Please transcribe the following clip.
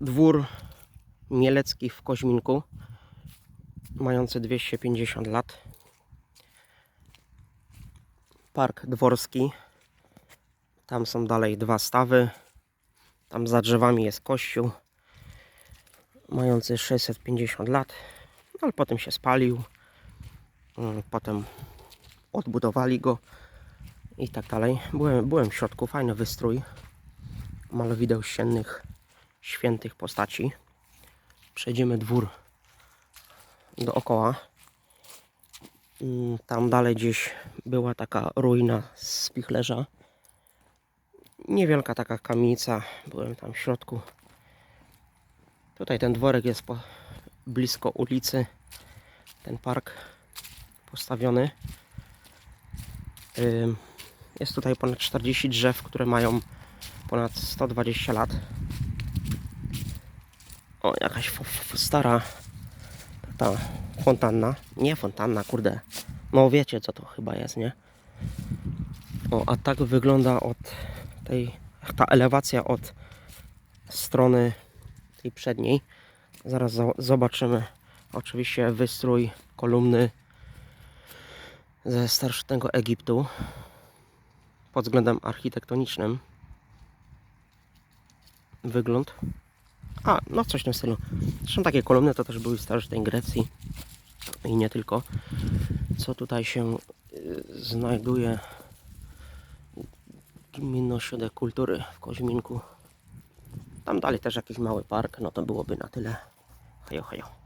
dwór mielecki w Koźminku, mający 250 lat. Park dworski. Tam są dalej dwa stawy. Tam za drzewami jest kościół, mający 650 lat, ale potem się spalił. Mm, Potem odbudowali go i tak dalej. Byłem, byłem w środku, fajny wystrój malowideł ściennych świętych postaci. Przejdziemy dwór dookoła. Mm, Tam dalej gdzieś była taka ruina z spichlerza. Niewielka taka kamienica. Byłem tam w środku. Tutaj ten dworek jest blisko ulicy. Ten park postawiony. Jest tutaj ponad 40 drzew, które mają ponad 120 lat. O, jakaś stara ta fontanna. Nie fontanna, kurde. No wiecie co to chyba jest, nie? O, a tak wygląda od tej, ta elewacja od strony tej przedniej. Zaraz za- zobaczymy. Oczywiście wystrój kolumny ze starożytnego Egiptu pod względem architektonicznym wygląd. A, no coś w tym stylu. Zresztą takie kolumny to też były w starożytnej Grecji i nie tylko. Co tutaj się y, znajduje? Gminny Ośrodek Kultury w Koźminku. Tam dalej też jakiś mały park, no to byłoby na tyle. Hejo, hejo.